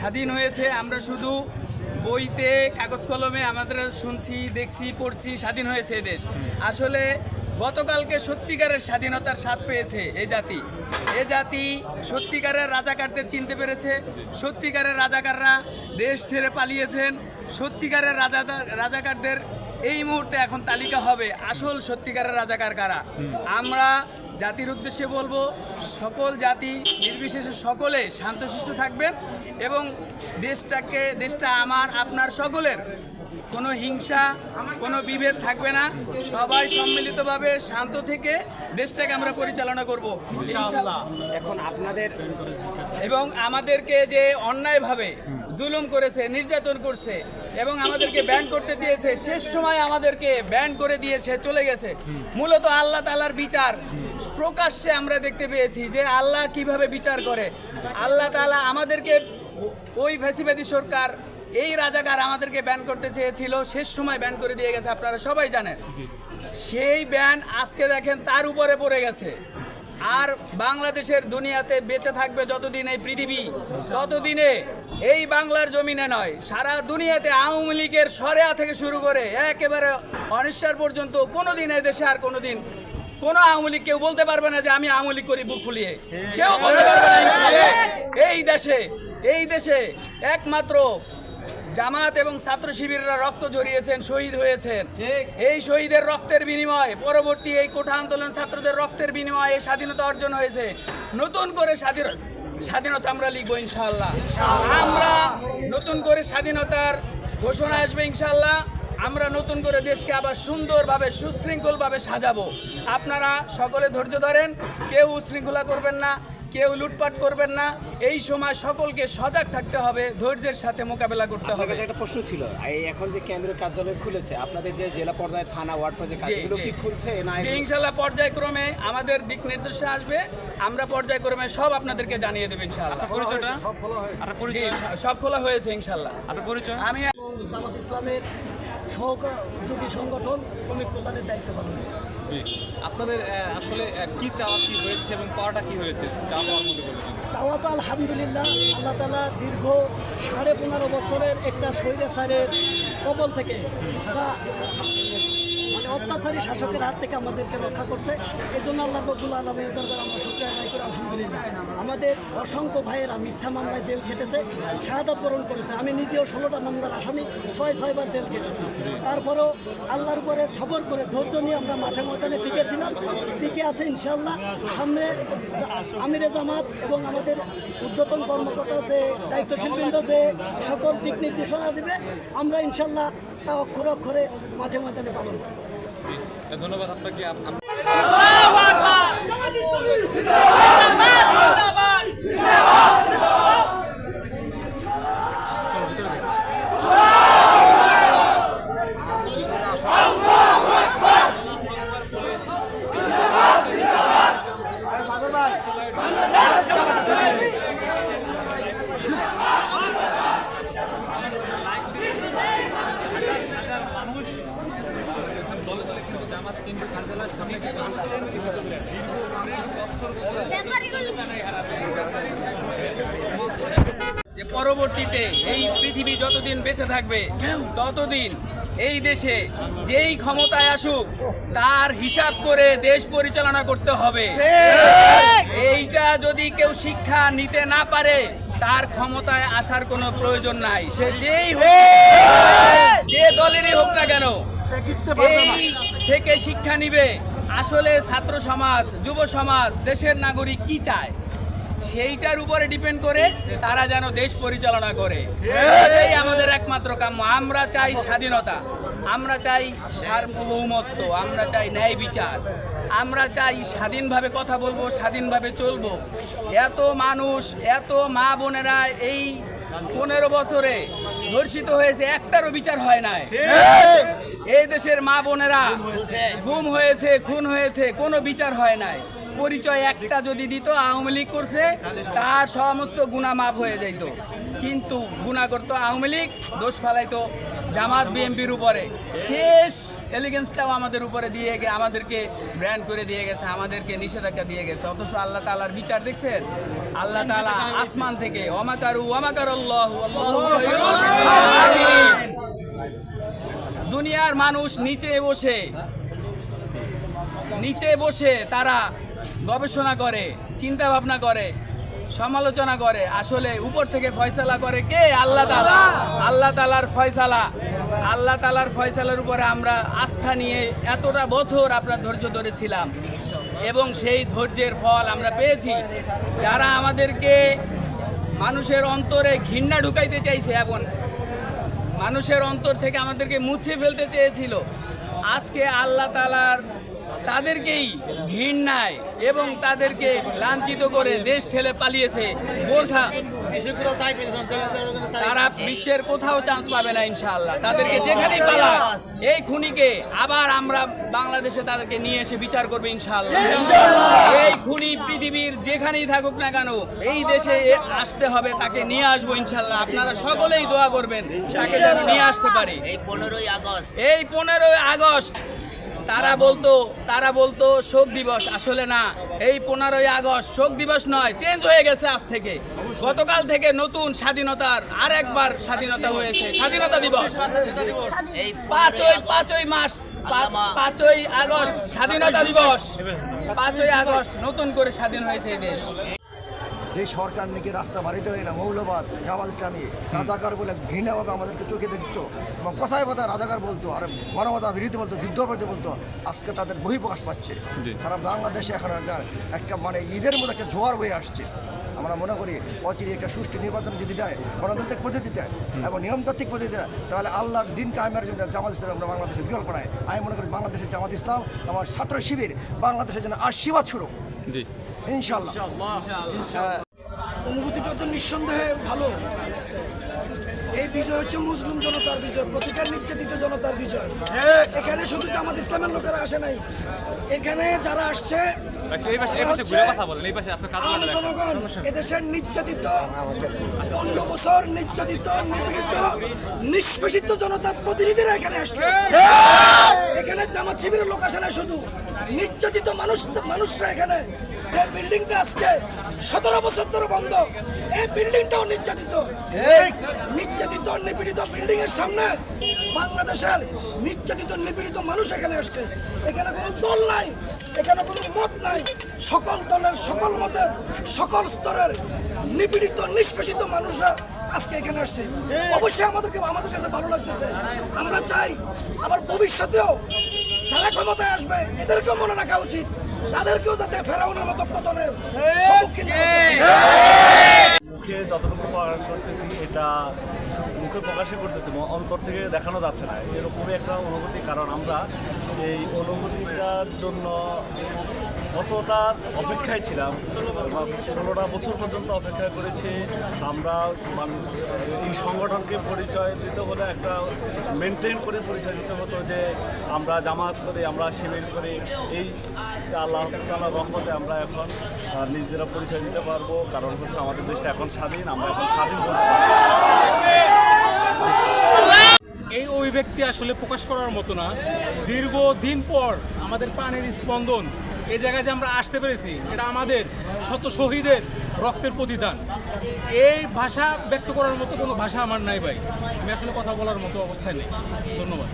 স্বাধীন হয়েছে, আমরা শুধু বইতে, কাগজ কলমে আমাদের শুনছি, দেখছি, পড়ছি, স্বাধীন হয়েছে দেশ। আসলে গতকালকে সত্যিকারের স্বাধীনতার স্বাদ পেয়েছে এই জাতি। এ জাতি সত্যিকারের রাজাকারদের চিনতে পেরেছে, সত্যিকারের রাজাকাররা দেশ ছেড়ে পালিয়েছেন, সত্যিকারের রাজা রাজাকারদের এই মুহূর্তে এখন তালিকা হবে আসল সত্যিকারের রাজাকার কারা? আমরা জাতির উদ্দেশ্যে বলব সকল জাতি নির্বিশেষে সকলে শান্তশিষ্ট থাকবেন এবং দেশটাকে দেশটা আমার আপনার সকলের কোনো হিংসা কোনো বিভেদ থাকবে না। সবাই সম্মিলিতভাবে শান্ত থেকে দেশটাকে আমরা পরিচালনা করব। এখন আপনাদের এবং আমাদেরকে যে অন্যায়ভাবে জুলুম করেছে নির্যাতন করছে এবং আমাদেরকে ব্যান করতে চেয়েছে। শেষ সময় আমাদেরকে ব্যান করে দিয়েছে চলে গেছে। মূলত আল্লাহ তালার বিচার। প্রকাশ্যে আমরা দেখতে পেয়েছি যে আল্লাহ কীভাবে বিচার করে। আল্লাহ তালা আমাদেরকে ওই ফ্যাসিবাদী সরকার এই রাজাকার আমাদেরকে ব্যান করতে চেয়েছিল। শেষ সময় ব্যান করে দিয়ে গেছে আপনারা সবাই জানেন। সেই ব্যান আজকে দেখেন তার উপরে পড়ে গেছে। আর বাংলাদেশের দুনিয়াতে বেঁচে থাকবে যতদিন এই পৃথিবী, ততদিনে এই বাংলার জমিনে নয়, সারা দুনিয়াতে আওয়ামী লীগের সরেয়া থেকে শুরু করে একেবারে অনিশ্চার পর্যন্ত কোনো দিন দেশে আর কোনো দিন কোনো আওয়ামী লীগ কেউ বলতে পারবে না যে আমি আওয়ামী লীগ করি, বুক ফুলিয়ে। কেউ বলতে পারবে না এই দেশে এই দেশে একমাত্র জামাত এবং ছাত্র শিবিররা রক্ত জড়িয়েছেন শহীদ হয়েছেন। এই শহীদের রক্তের বিনিময়ে পরবর্তী এই কোঠা আন্দোলন ছাত্রদের রক্তের বিনিময়ে স্বাধীনতা অর্জন হয়েছে। নতুন করে স্বাধীনতা স্বাধীনতা আমরা লিখব ইনশাল্লাহ আমরা নতুন করে স্বাধীনতার ঘোষণা আসবে ইনশাল্লাহ আমরা নতুন করে দেশকে আবার সুন্দরভাবে সুশৃঙ্খলভাবে সাজাবো। আপনারা সকলে ধৈর্য ধরেন কেউ উশৃঙ্খলা করবেন না। কেউ লুটপাট করবেন না। এই সময় সকলকে সজাগ থাকতে হবে ধৈর্যের সাথে মোকাবেলা করতে হবে। একটা প্রশ্ন ছিল এই এখন যে কেন্দ্রীয় কার্যালয় খুলেছে আপনাদের যে জেলা পর্যায়ে থানা ওয়ার্ড পর্যায়ে কাজগুলো কি খুলছে না ইনশাল্লাহ পর্যায়ক্রমে আমাদের দিক নির্দেশে আসবে। আমরা পর্যায়ক্রমে সব আপনাদেরকে জানিয়ে দেবো ইনশাল্লাহ। পরিচয়টা? সব খোলা হয়েছে। ইনশাল্লাহ। আপনার পরিচয়? আমি ইসলামের সহযোগী সংগঠন শ্রমিক কল্যাণের দায়িত্ব পালন করছে আপনাদের আসলে কি চাওয়া কি হয়েছে এবং পাওয়াটা কি হয়েছে? চাওয়া বলে দিন। চাওয়া তো আলহামদুলিল্লাহ। আল্লাহ তালা দীর্ঘ সাড়ে পনেরো বছরের একটা স্বৈরাচারের কবল থেকে তারা মানে অত্যাচারী শাসকের হাত থেকে আমাদেরকে রক্ষা করছে। এই জন্য আল্লাহ রব্বুল আলমের দরবার আমরা শুক্রিয়া আদায় করি, আলহামদুলিল্লাহ। আমাদের অসংখ্য ভাইয়েরা মিথ্যা মামলায় জেল খেটেছে, শাহাদাত বরণ করেছে। আমি নিজেও ষোলোটা মামলার আসামি, ছয় ছয়বার জেল খেটেছি। তারপরেও আল্লাহর উপরে সবর করে ধৈর্য নিয়ে আমরা মাঠে ময়দানে টিকেছিলাম টিকে আছে ইনশাল্লাহ সামনে আমিরে জামাত এবং আমাদের উদ্যতন কর্মকর্তা যে দায়িত্বশীল বৃন্দ যে সকল দিক নির্দেশনা দেবে আমরা ইনশাল্লাহ তা অক্ষরে অক্ষরে মাঠে ময়দানে পালন করব। ধন্যবাদ আপনাকে। যে পরবর্তীতে এই পৃথিবী যতদিন বেঁচে থাকবে ততদিন এই দেশে যেই ক্ষমতায় আসুক তার হিসাব করে দেশ পরিচালনা করতে হবে। এইটা যদি কেউ শিক্ষা নিতে না পারে তার ক্ষমতায় আসার কোনো প্রয়োজন নাই। সে যেই হোক যে দলেরই হোক না কেন এই থেকে শিক্ষা নিবে। আসলে ছাত্র সমাজ, যুব সমাজ, দেশের নাগরিক কি চায়? সেইটার উপরে ডিপেন্ড করে তারা যেন দেশ পরিচালনা করে। এটাই আমাদের একমাত্র কাম্য। আমরা চাই স্বাধীনতা, আমরা চাই সার্বভৌমত্ব, আমরা চাই ন্যায় বিচার। আমরা চাই স্বাধীনভাবে কথা বলব, স্বাধীনভাবে চলবো। এত মানুষ, এত মা বোনেরা এই পনেরো বছরে ধর্ষিত হয়েছে একটারও বিচার হয় নাই। এই দেশের মা বোনেরা গুম হয়েছে খুন হয়েছে কোনো বিচার হয় নাই। পরিচয় একটা যদি দিত আওয়ামী লীগ করছে তার সমস্ত গুণা মাপ হয়ে যাইত। কিন্তু গুণা করতো আওয়ামী লীগ দোষ ফালাইতো। জামাত বিএমপির উপরে। শেষ এলিগেন্সটাও আমাদের উপরে দিয়ে গে আমাদেরকে ব্র্যান্ড করে দিয়ে গেছে আমাদেরকে নিষেধাজ্ঞা দিয়ে গেছে। অথচ আল্লাহ তালার বিচার দেখছেন? আল্লাহ তালা আসমান থেকে ওমাকারু ওমাকার দুনিয়ার মানুষ নিচে বসে নিচে বসে তারা গবেষণা করে চিন্তা ভাবনা করে। সমালোচনা করে, আসলে উপর থেকে ফয়সালা করে কে? আল্লাহ তালা আল্লাহ তালার ফয়সালা। আল্লাহ তালার ফয়সালার উপরে আমরা আস্থা নিয়ে এতটা বছর আপনার ধৈর্য ধরেছিলাম। এবং সেই ধৈর্যের ফল আমরা পেয়েছি। যারা আমাদেরকে মানুষের অন্তরে ঘৃণা ঢুকাইতে চাইছে এখন মানুষের অন্তর থেকে আমাদেরকে মুছে ফেলতে চেয়েছিল, আজকে আল্লাহ তালার তাদেরকেই ঘৃণায় এবং তাদেরকে লাঞ্ছিত করে দেশ ছেড়ে পালিয়েছে। বোরখা। তারা বিশ্বের কোথাও চান্স পাবে না ইনশাআল্লাহ। তাদেরকে যেখানেই পালা এই খুনিকে আবার আমরা বাংলাদেশে তাদেরকে নিয়ে এসে বিচার করবে ইনশাআল্লাহ। এই খুনি পৃথিবীর যেখানেই থাকুক না কেন এই দেশে আসতে হবে তাকে নিয়ে আসব ইনশাআল্লাহ। আপনারা সকলেই দোয়া করবেন তাকে যেন নিয়ে আসতে পারি। এই পনেরোই আগস্ট। এই পনেরোই আগস্ট তারা বলতো তারা বলতো শোক দিবস আসলে না এই পনেরোই আগস্ট শোক দিবস নয় চেঞ্জ হয়ে গেছে আজ থেকে। গতকাল থেকে নতুন স্বাধীনতার আর একবার স্বাধীনতা হয়েছে স্বাধীনতা দিবস। এই পাঁচই পাঁচই মাস পাঁচই আগস্ট স্বাধীনতা দিবস। পাঁচই আগস্ট নতুন করে স্বাধীন হয়েছে এই দেশ। যে সরকার নাকি রাস্তা বাড়িতে হয় না মৌলবাদ জামাত ইসলামী রাজাকার বলে ঘৃণাভাবে আমাদেরকে চোখে দেখত এবং কথায় কথায় রাজাকার বলতো আর মানবতা বিরোধী বলতো যুদ্ধ করতে বলতো আজকে তাদের বহিঃপ্রকাশ পাচ্ছে। সারা বাংলাদেশে এখন একটা একটা মানে ঈদের মতো একটা জোয়ার হয়ে আসছে। আমরা মনে করি অচিরে একটা সুষ্ঠু নির্বাচন যদি দেয় গণতান্ত্রিক পদ্ধতিতে এবং নিয়মতান্ত্রিক পদ্ধতিতে তাহলে আল্লাহর দিন কায়েমের জন্য জামাত ইসলাম আমরা বাংলাদেশের বিকল্প নাই। আমি মনে করি বাংলাদেশের জামাত ইসলাম আমার ছাত্র শিবির বাংলাদেশের জন্য আশীর্বাদ শুরু জি। ইনশাল্লাহ অনুভূতিটা তো নিঃসন্দেহে ভালো। এই বিজয় হচ্ছে মুসলিম জনতার বিজয় প্রতিটা নির্যাতিত জনতার বিজয়। এখানে শুধু জামাত ইসলামের লোকেরা আসে নাই। এখানে যারা আসছে জনগণ এদেশের নির্যাতিত পনেরো বছর নির্যাতিত নিপীড়িত নিষ্পেষিত জনতার প্রতিনিধিরা এখানে আসছে। এখানে জামাত শিবিরের লোক আসে না শুধু। নির্যাতিত মানুষ মানুষরা এখানে যে বিল্ডিংটা আজকে সতেরো বছর ধরে বন্ধ এই বিল্ডিংটাও নির্যাতিত। নির্যাতিত নিপীড়িত বিল্ডিং এর সামনে বাংলাদেশের নির্যাতিত নিপীড়িত মানুষ এখানে আসছে। এখানে কোনো দল নাই এখানে কোনো মত নাই। সকল দলের সকল মতের সকল স্তরের নিপীড়িত নিষ্পেষিত মানুষরা আজকে এখানে আসছে। অবশ্যই আমাদেরকে আমাদের কাছে ভালো লাগতেছে। আমরা চাই আবার ভবিষ্যতেও যারা ক্ষমতায় আসবে এদেরকেও মনে রাখা উচিত। তাদেরকেও যাতে ফেরাউনের মতো পতনের সম্মুখীন। মুখে যতটুকু প্রকাশ করতেছি এটা মুখে প্রকাশই করতেছি অন্তর থেকে দেখানো যাচ্ছে না। এরকমই একটা অনুভূতি কারণ আমরা এই অনুভূতিটার জন্য কতটা অপেক্ষায় ছিলাম ষোলোটা বছর পর্যন্ত অপেক্ষা করেছি, আমরা, মান- এই সংগঠনকে পরিচয় দিতে হলে একটা মেনটেন করে পরিচয় দিতে হতো যে আমরা জামাত করি, আমরা শিবির করি, এই আল্লাহ রহমতে আমরা এখন নিজেরা পরিচয় দিতে পারব, কারণ হচ্ছে আমাদের দেশটা এখন স্বাধীন, আমরা এখন স্বাধীন এই অভিব্যক্তি আসলে প্রকাশ করার মতো না। দীর্ঘদিন পর আমাদের প্রাণের স্পন্দন এই জায়গায় যে আমরা আসতে পেরেছি, এটা আমাদের শত শহীদের রক্তের প্রতিদান। এই ভাষা ব্যক্ত করার মতো কোনো ভাষা আমার নাই ভাই। আমি আসলে কথা বলার মতো অবস্থায় নেই। ধন্যবাদ।